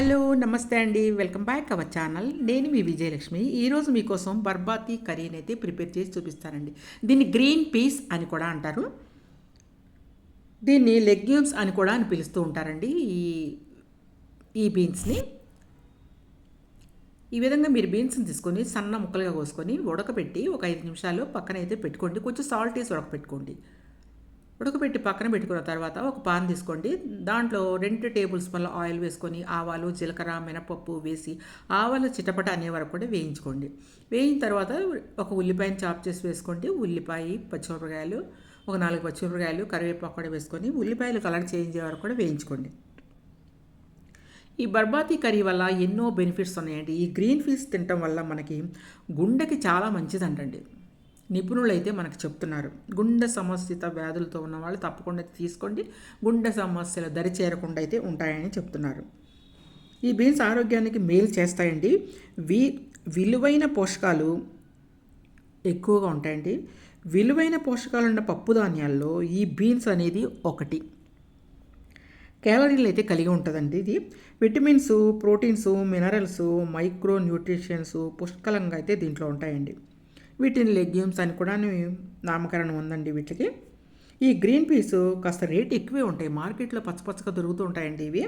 Hello నమస్తే అండి. Welcome back our channel. నేను మీ విజయలక్ష్మి. ఈరోజు మీకోసం బర్బాతి కర్రీని అయితే ప్రిపేర్ చేసి చూపిస్తానండి. దీన్ని గ్రీన్ పీస్ అని కూడా అంటారు. దీన్ని లెగ్యూమ్స్ అని కూడా అని పిలుస్తూ ఉంటారండి ఈ ఈ బీన్స్ని. ఈ విధంగా మీరు బీన్స్ని తీసుకొని సన్న ముక్కలుగా కోసుకొని ఉడకబెట్టి ఒక ఐదు నిమిషాలు పక్కన అయితే పెట్టుకోండి. కొంచెం సాల్ట్ వేసి ఉడకపెట్టుకోండి. ఉడకబెట్టి పక్కన పెట్టుకున్న తర్వాత ఒక పాన్ తీసుకోండి. దాంట్లో రెండు టేబుల్ స్పూన్ల ఆయిల్ వేసుకొని ఆవాలు జీలకర్ర మినపప్పు వేసి ఆవాలు చిటపట అనే వరకు కూడా వేయించుకోండి. వేయిన తర్వాత ఒక ఉల్లిపాయని చాప్ చేసి వేసుకోండి. ఉల్లిపాయ పచ్చిమిరపకాయలు ఒక నాలుగు పచ్చిమిరపకాయలు కరివేపాకు కూడా వేసుకొని ఉల్లిపాయలు కలర్ చేంజ్ అయ్యే వరకు కూడా వేయించుకోండి. ఈ బర్బాతి కర్రీ వల్ల ఎన్నో బెనిఫిట్స్ ఉన్నాయండి. ఈ గ్రీన్ ఫీస్ తినటం వల్ల మనకి గుండెకి చాలా మంచిదంటండి. నిపుణులు అయితే మనకు చెప్తున్నారు. గుండె సమస్యత వ్యాధులతో ఉన్న వాళ్ళు తప్పకుండా తీసుకోండి. గుండె సమస్యలు దరి చేరకుండా అయితే ఉంటాయని చెప్తున్నారు. ఈ బీన్స్ ఆరోగ్యానికి మేలు చేస్తాయండి. వి విలువైన పోషకాలు ఎక్కువగా ఉంటాయండి. విలువైన పోషకాలు ఉన్న పప్పు ధాన్యాల్లో ఈ బీన్స్ అనేది ఒకటి. క్యాలరీలు అయితే కలిగి ఉంటుందండి ఇది. Vitamins proteins minerals micro nutritions పుష్కలంగా అయితే దీంట్లో ఉంటాయండి. వీటిని లెగ్యూమ్స్ అని కూడా నామకరణం ఉందండి వీటికి. ఈ గ్రీన్ పీస్ కాస్త రేట్ ఎక్కువే ఉంటాయి. మార్కెట్లో పచ్చపచ్చగా దొరుకుతూ ఉంటాయండి ఇవి.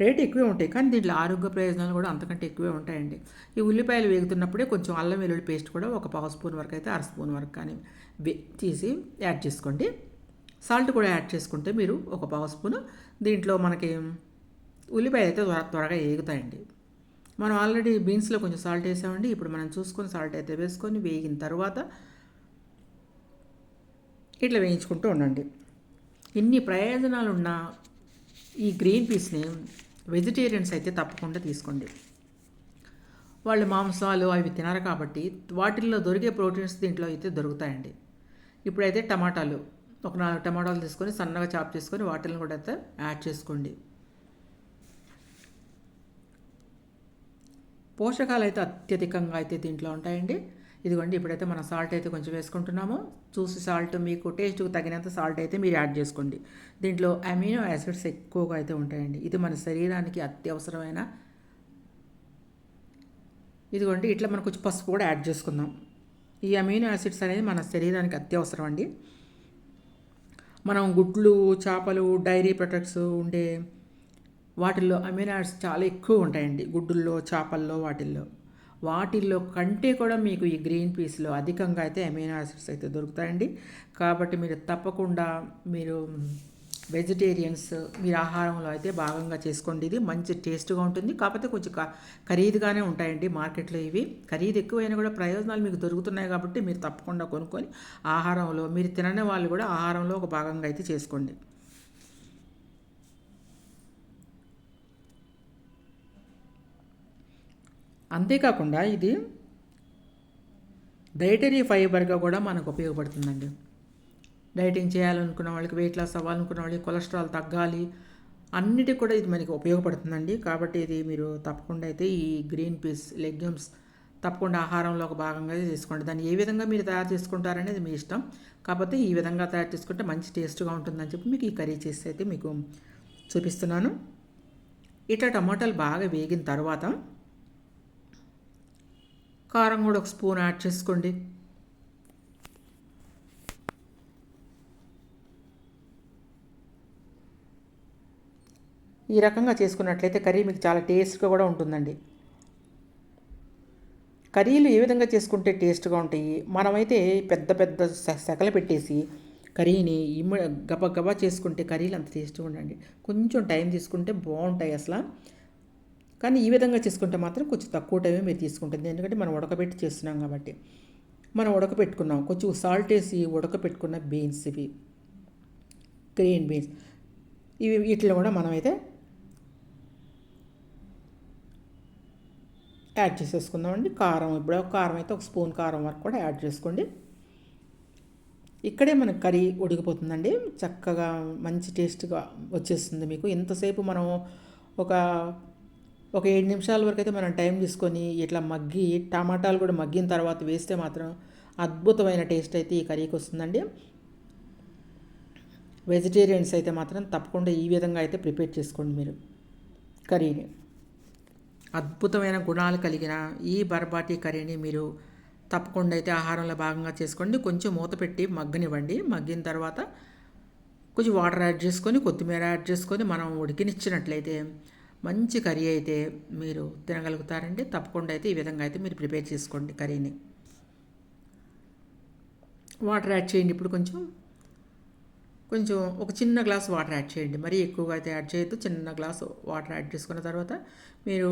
రేట్ ఎక్కువే ఉంటాయి. కానీ దీంట్లో ఆరోగ్య ప్రయోజనాలు కూడా అంతకంటే ఎక్కువే ఉంటాయండి. ఈ ఉల్లిపాయలు వేగుతున్నప్పుడే కొంచెం అల్లం వెల్లుల్లి పేస్ట్ కూడా ఒక పావు స్పూన్ వరకు అయితే అర స్పూన్ వరకు కానీ తీసి యాడ్ చేసుకోండి. సాల్ట్ కూడా యాడ్ చేసుకుంటే మీరు ఒక పావు స్పూన్. దీంట్లో మనకి ఉల్లిపాయలు అయితే త్వర త్వరగా వేగుతాయండి మనం ఆల్రెడీ బీన్స్లో కొంచెం సాల్ట్ వేసామండి. ఇప్పుడు మనం చూసుకొని సాల్ట్ అయితే వేసుకొని వేగిన తర్వాత ఇట్లా వేయించుకుంటూ ఉండండి. ఎన్ని ప్రయోజనాలు ఉన్న ఈ గ్రీన్ పీస్ని వెజిటేరియన్స్ అయితే తప్పకుండా తీసుకోండి. వాళ్ళు మాంసాలు అవి తినరు కాబట్టి వాటిల్లో దొరికే ప్రోటీన్స్ దీంట్లో అయితే దొరుకుతాయండి. ఇప్పుడైతే టమాటాలు ఒక నాలుగు టమాటాలు తీసుకొని సన్నగా చాప్ చేసుకొని వాటిని కూడా అయితే యాడ్ చేసుకోండి. పోషకాలు అయితే అత్యధికంగా అయితే దీంట్లో ఉంటాయండి. ఇదిగోండి ఇప్పుడైతే మనం సాల్ట్ అయితే కొంచెం వేసుకుంటున్నాము. చూసి సాల్ట్ మీకు టేస్ట్కి తగినంత సాల్ట్ అయితే మీరు యాడ్ చేసుకోండి. దీంట్లో అమినో యాసిడ్స్ ఎక్కువగా అయితే ఉంటాయండి. ఇది మన శరీరానికి అత్యవసరమైన ఇదిగోండి ఇట్లా మనం కొంచెం పసుపు కూడా యాడ్ చేసుకుందాం. ఈ అమినో యాసిడ్స్ అనేది మన శరీరానికి అత్యవసరం అండి. మనం గుడ్లు చేపలు డైరీ ప్రొడక్ట్స్ ఉండే వాటిల్లో అమినో చాలా ఎక్కువ ఉంటాయండి. గుడ్డుల్లో చేపల్లో వాటిల్లో. వాటిల్లో కంటే కూడా మీకు ఈ గ్రీన్ పీస్లో అధికంగా అయితే అమినో యాసిడ్స్ అయితే దొరుకుతాయండి. కాబట్టి మీరు తప్పకుండా మీరు వెజిటేరియన్స్ మీరు ఆహారంలో అయితే భాగంగా చేసుకోండి. ఇది మంచి టేస్ట్గా ఉంటుంది. కాకపోతే కొంచెం ఖరీదుగానే ఉంటాయండి మార్కెట్లో ఇవి. ఖరీదు ఎక్కువైనా కూడా ప్రయోజనాలు మీకు దొరుకుతున్నాయి కాబట్టి మీరు తప్పకుండా కొనుక్కొని ఆహారంలో మీరు తినని వాళ్ళు కూడా ఆహారంలో ఒక భాగంగా అయితే చేసుకోండి. అంతేకాకుండా ఇది డైటరీ ఫైబర్గా కూడా మనకు ఉపయోగపడుతుందండి. డైటింగ్ చేయాలనుకున్న వాళ్ళకి వెయిట్ లాస్ అవ్వాలనుకున్న వాళ్ళకి కొలెస్ట్రాల్ తగ్గాలి అన్నిటికి కూడా ఇది మనకి ఉపయోగపడుతుందండి. కాబట్టి ఇది మీరు తప్పకుండా అయితే ఈ గ్రీన్ పీస్ లెగ్యూమ్స్ తప్పకుండా ఆహారంలో ఒక భాగంగా తీసుకోండి. దాన్ని ఏ విధంగా మీరు తయారు చేసుకుంటారనేది మీ ఇష్టం. కాకపోతే ఈ విధంగా తయారు చేసుకుంటే మంచి టేస్ట్గా ఉంటుందని చెప్పి మీకు ఈ కర్రీ చేసి అయితే మీకు చూపిస్తున్నాను. ఇట్లా టమాటాలు బాగా వేగిన తర్వాత కారం కూడా ఒక స్పూన్ యాడ్ చేసుకోండి. ఈ రకంగా చేసుకున్నట్లయితే కర్రీ మీకు చాలా టేస్ట్గా కూడా ఉంటుందండి. కర్రీలు ఏ విధంగా చేసుకుంటే టేస్ట్గా ఉంటాయి? మనమైతే పెద్ద పెద్ద సెకలు పెట్టేసి కర్రీని ఇమ్మ గబ గబా చేసుకుంటే కర్రీలు అంత టేస్ట్గా ఉండండి కొంచెం టైం తీసుకుంటే బాగుంటాయి అసలు. కానీ ఈ విధంగా చేసుకుంటే మాత్రం కొంచెం తక్కువ టైమే మీరు తీసుకుంటుంది. ఎందుకంటే మనం ఉడకబెట్టి చేస్తున్నాం కాబట్టి. మనం ఉడకపెట్టుకున్నాం కొంచెం సాల్ట్ వేసి ఉడకపెట్టుకున్న బీన్స్ ఇవి. Green beans. ఇవి వీటిలో కూడా మనమైతే యాడ్ చేసేసుకుందామండి. కారం ఇప్పుడు కారం అయితే ఒక స్పూన్ కారం వరకు కూడా యాడ్ చేసుకోండి. ఇక్కడే మనకు కర్రీ ఉడికిపోతుందండి. చక్కగా మంచి టేస్ట్గా వచ్చేస్తుంది మీకు. ఎంతసేపు మనం ఒక ఒక ఏడు నిమిషాల వరకు అయితే మనం టైం తీసుకొని ఇట్లా మగ్గి టమాటాలు కూడా మగ్గిన తర్వాత వేస్తే మాత్రం అద్భుతమైన టేస్ట్ అయితే ఈ కర్రీకి వస్తుందండి. వెజిటేరియన్స్ అయితే మాత్రం తప్పకుండా ఈ విధంగా అయితే ప్రిపేర్ చేసుకోండి మీరు కర్రీని. అద్భుతమైన గుణాలు కలిగిన ఈ బర్బాటీ కర్రీని మీరు తప్పకుండా అయితే ఆహారంలో భాగంగా చేసుకోండి. కొంచెం మూత పెట్టి మగ్గనివ్వండి. మగ్గిన తర్వాత కొంచెం వాటర్ యాడ్ చేసుకొని కొత్తిమీర యాడ్ చేసుకొని మనం ఉడికినిచ్చినట్లయితే మంచి కర్రీ అయితే మీరు తినగలుగుతారండి. తప్పకుండా అయితే ఈ విధంగా అయితే మీరు ప్రిపేర్ చేసుకోండి కర్రీని. వాటర్ యాడ్ చేయండి ఇప్పుడు కొంచెం. కొంచెం ఒక చిన్న గ్లాస్ వాటర్ యాడ్ చేయండి. మరీ ఎక్కువగా అయితే యాడ్ చేయొద్దు. చిన్న గ్లాస్ వాటర్ యాడ్ చేసుకున్న తర్వాత మీరు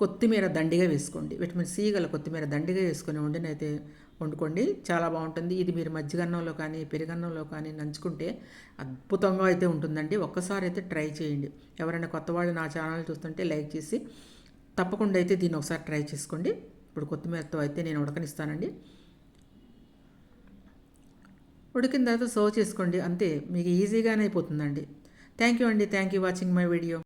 కొత్తిమీర దండిగా వేసుకోండి. విటమిన్ సి గల కొత్తిమీర దండిగా వేసుకొని వండినైతే వండుకోండి. చాలా బాగుంటుంది. ఇది మీరు మజ్జిగన్నంలో కానీ పెరుగన్నంలో కానీ నంచుకుంటే అద్భుతంగా అయితే ఉంటుందండి. ఒక్కసారి అయితే ట్రై చేయండి. ఎవరైనా కొత్త వాళ్ళు నా ఛానల్ చూస్తుంటే లైక్ చేసి తప్పకుండా అయితే దీన్ని ఒకసారి ట్రై చేసుకోండి. ఇప్పుడు కొత్తిమీరతో అయితే నేను ఉడకనిస్తానండి. ఉడికిన తర్వాత సర్వ్ చేసుకోండి. అంతే. మీకు ఈజీగానే అయిపోతుందండి. థ్యాంక్ యూ అండి. Thank you watching my video.